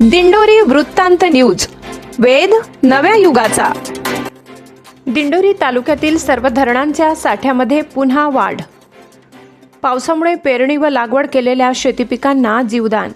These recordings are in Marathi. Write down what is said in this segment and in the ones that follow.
दिंडोरी वृत्तांत न्यूज. वेद नव्या युगाचा. दिंडोरी तालुक्यातील सर्व धरणांच्या साठ्यामध्ये पुन्हा वाढ. पावसामुळे पेरणी व लागवड केलेल्या शेतीपिकांना जीवदान.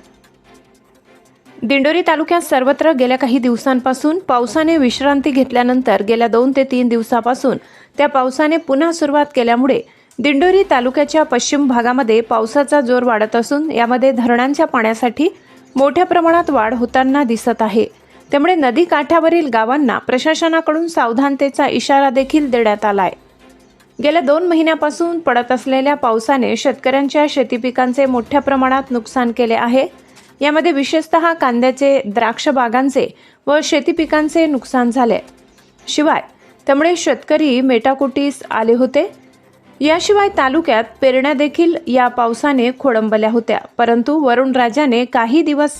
दिंडोरी तालुक्यात सर्वत्र गेल्या काही दिवसांपासून पावसाने विश्रांती घेतल्यानंतर गेल्या दोन ते तीन दिवसापासून त्या पावसाने पुन्हा सुरुवात केल्यामुळे दिंडोरी तालुक्याच्या पश्चिम भागामध्ये पावसाचा जोर वाढत असून यामध्ये धरणांच्या पाण्यासाठी मोठ्या प्रमाणात वाढ होताना दिसत आहे. त्यामुळे नदी काठावरील गावांना प्रशासनाकडून सावधानतेचा इशारा देखील देण्यात आलाय. गेल्या दोन महिन्यापासून पडत असलेल्या पावसाने शेतकऱ्यांच्या शेतीपिकांचे मोठ्या प्रमाणात नुकसान केले आहे. यामध्ये विशेषतः कांद्याचे द्राक्ष बागांचे व शेती पिकांचे नुकसान झाले. शिवाय त्यामुळे शेतकरी मेटाकुटीस आले होते. याशिवाय तालुक्यात पेरण्या देखील या पावसाने खोळंबल्या होत्या. परंतु वरुण राजाने काही दिवस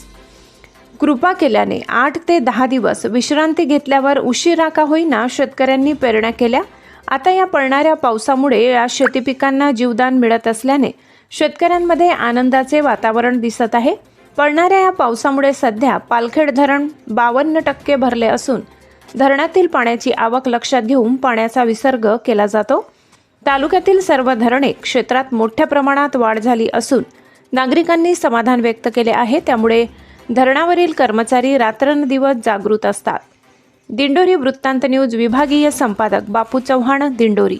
कृपा केल्याने आठ ते दहा दिवस विश्रांती घेतल्यावर उशिरा का होईना शेतकऱ्यांनी पेरण्या केल्या. आता या पडणाऱ्या पावसामुळे या शेती पिकांना जीवदान मिळत असल्याने शेतकऱ्यांमध्ये आनंदाचे वातावरण दिसत आहे. पडणाऱ्या या पावसामुळे सध्या पालखेड धरण बावन्न टक्के भरले असून धरणातील पाण्याची आवक लक्षात घेऊन पाण्याचा विसर्ग केला जातो. तालुक्यातील सर्व धरणे क्षेत्रात मोठ्या प्रमाणात वाढ झाली असून नागरिकांनी समाधान व्यक्त केले आहे. त्यामुळे धरणावरील कर्मचारी रात्रंदिवस जागृत असतात. दिंडोरी वृत्तांत न्यूज विभागीय संपादक बापू चव्हाण दिंडोरी